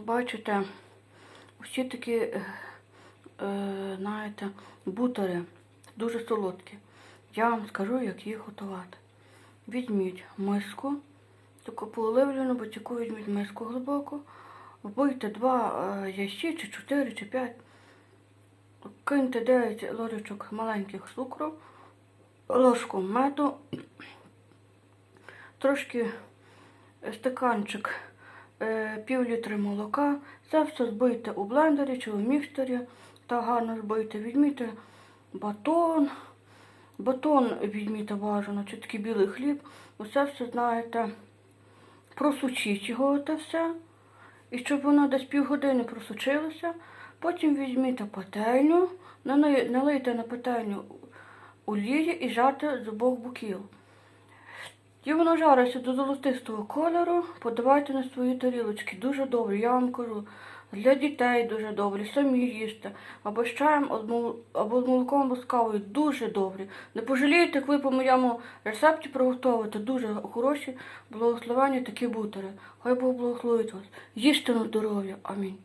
бачите, всі такі, е, е, знаєте, бутери, дуже солодкі. Я вам скажу, як їх готувати. Візьміть миску, таку поливлену, бутіку візьміть миску глибоку, вбийте два е, яйці, чи чотири, чи п'ять. Киньте 9 ложечок маленьких цукру, ложку меду, трошки стаканчик пів літри молока. Це все збийте у блендері чи у мікстері та гарно збийте. Візьміть батон, батон візьміть бажано, чи такий білий хліб. Усе все знаєте, просучіть його те все. І щоб воно десь півгодини просучилося, потім візьміть пательню, налийте на пательню олії і жарте з обох боків. І воно жариться до золотистого кольору, подавайте на свої тарілочки. Дуже добре, я вам кажу. Для дітей дуже добрі, самі їсти. Або з чаєм, або з молоком, або з кавою. Дуже добрі. Не пожалієте, як ви по моєму рецепті приготовите. Дуже хороші, благословені такі бутери. Хай Бог благословить вас. Їжте на здоров'я. Амінь.